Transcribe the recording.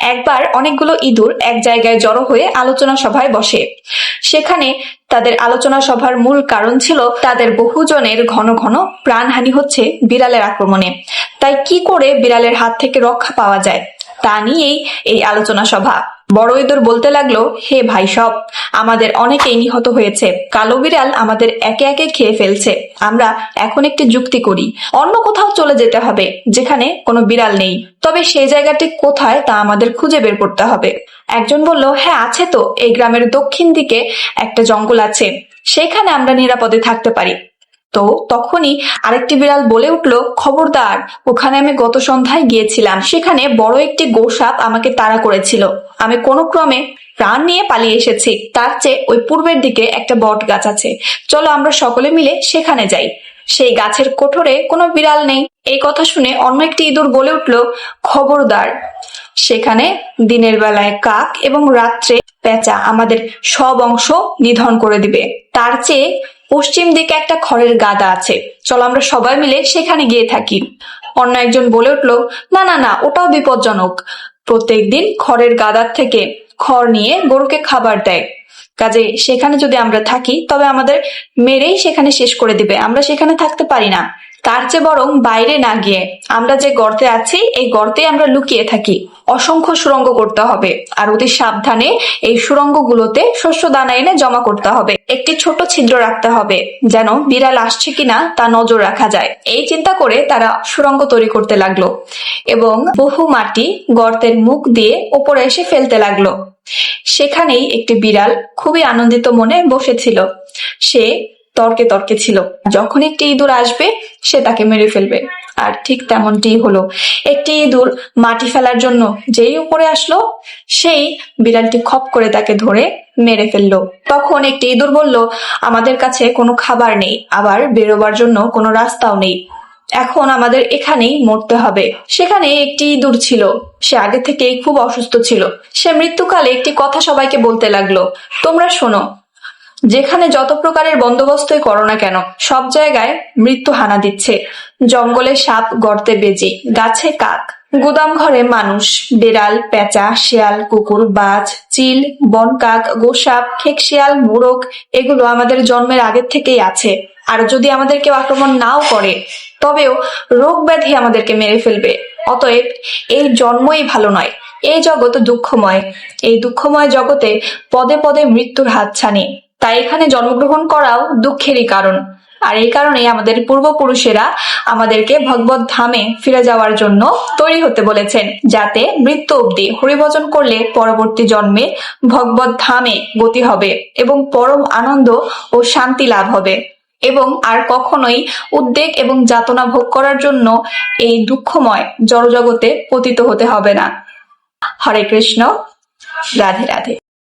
একবার অনেকগুলো ইঁদুর এক জায়গায় জড়ো হয়ে আলোচনা সভায় বসে। সেখানে তাদের আলোচনা সভার মূল কারণ ছিল তাদের বহুজনের ঘন ঘন প্রাণহানি হচ্ছে বিড়ালের আক্রমণে। তাই কি করে বিড়ালের হাত থেকে রক্ষা পাওয়া যায় তা নিয়েই এই আলোচনা সভা। বড় ইঁদুর বলতে লাগল, হে ভাই সব, আমাদের অনেকেই নিহত হয়েছে। কালো বিড়াল আমাদের একে একে খেয়ে ফেলছে। আমরা এখন একটি যুক্তি করি, অন্য কোথাও চলে যেতে হবে, যেখানে কোনো বিড়াল নেই। তবে সেই জায়গাটি কোথায় তা আমাদের খুঁজে বের করতে হবে। একজন বলল হ্যাঁ আছে তো, এই গ্রামের দক্ষিণ দিকে একটা জঙ্গল আছে। সেখানে আমরা নিরাপদে থাকতে পারি। তো তখনই আরেকটি বিড়াল বলে উঠল, খবরদার, ওখানে আমি গত সন্ধ্যায় গিয়েছিলাম। সেখানে বড় একটি গোসাপ আমাকে তাড়া করেছিল। আমি কোনো ক্রমে প্রাণ নিয়ে পালিয়ে এসেছি। তার চেয়ে ওই পূর্বের দিকে একটা বট গাছ আছে। চলো আমরা সকলে মিলে সেখানে যাই। সেই গাছের কোঠরে কোনো বিড়াল নেই। এই কথা শুনে অন্য একটি ইঁদুর বলে উঠল, খবরদার, সেখানে দিনের বেলায় কাক এবং রাত্রে পেঁচা আমাদের সব অংশ নিধন করে দিবে। তার চেয়ে পশ্চিম দিকে একটা খড়ের গাদা আছে। চলো আমরা সবাই মিলে সেখানে গিয়ে থাকি। অন্য একজন বলে উঠল, না না না, ওটাও বিপজ্জনক। প্রত্যেকদিন খড়ের গাদার থেকে খড় নিয়ে গরুকে খাবার দেয়। কাজে সেখানে যদি আমরা থাকি, তবে আমাদের মেরেই সেখানে শেষ করে দিবে। আমরা সেখানে থাকতে পারি না। তার চেয়ে বরং বাইরে না গিয়ে আমরা যে গর্তে আছি, এই গর্তে আমরা লুকিয়ে থাকি। অসংখ্য সুরঙ্গ করতে হবে আর অতি সাবধানে এই সুরঙ্গগুলোতে শস্য দানা এনে জমা করতে হবে। একটি ছোট ছিদ্র রাখতে হবে যেন বিড়াল আসছে কিনা তা নজর রাখা যায়। এই চিন্তা করে তারা সুরঙ্গ তৈরি করতে লাগল এবং বহু মাটি গর্তের মুখ দিয়ে ওপরে এসে ফেলতে লাগল। সেখানেই একটি বিড়াল খুবই আনন্দিত মনে বসেছিল। সে তর্কে তর্কে ছিল, যখন একটি ইঁদুর আসবে, সে তাকে মেরে ফেলবে। আর ঠিক তেমনটি হলো। একটি ইঁদুর মাটি ফেলার জন্য যেই উপরে আসলো, সেই বিড়ালটি খপ করে তাকে ধরে মেরে ফেলল। তখন একটি ইঁদুর বলল, আমাদের কাছে কোনো খাবার নেই, আবার বেরোবার জন্য কোনো রাস্তাও নেই। এখন আমাদের এখানেই মরতে হবে। সেখানে একটি ইঁদুর ছিল। সে আগে থেকেই খুব অসুস্থ ছিল। সে মৃত্যুকালে একটি কথা সবাইকে বলতে লাগল, তোমরা শোনো যেখানে যত প্রকারের বন্দোবস্তই করো না কেন, সব জায়গায় মৃত্যু হানা দিচ্ছে। জঙ্গলে সাপ গর্তে বেজি, গাছে কাক। গুদাম ঘরে মানুষ, বেড়াল, পেঁচা, শিয়াল, কুকুর, বাজ, চিল, বনকাক, গোসাপ খেকশিয়াল মোরগ, এগুলো আমাদের জন্মের আগের থেকেই আছে। আর যদি আমাদের কেউ আক্রমণ নাও করে, তবেও রোগ ব্যাধি আমাদেরকে মেরে ফেলবে। অতএব এই জন্মই ভালো নয় এই জগৎ দুঃখময়। এই দুঃখময় জগতে পদে পদে মৃত্যুর হাতছানি। তাই এখানে জন্মগ্রহণ করাও দুঃখেরই কারণ। আর এই কারণে আমাদের পূর্বপুরুষেরা আমাদেরকে ভগবত ধামে ফিরে যাওয়ার জন্য তৈরি হতে বলেছেন, যাতে মৃত্যু অবধি হরিভজন করলে পরবর্তী জন্মে ভগবত ধামে গতি হবে এবং পরম আনন্দ ও শান্তি লাভ হবে। এবং আর কখনোই উদ্বেগ এবং যাতনা ভোগ করার জন্য এই দুঃখময় জড়জগতে পতিত হতে হবে না। হরে কৃষ্ণ, রাধে রাধে।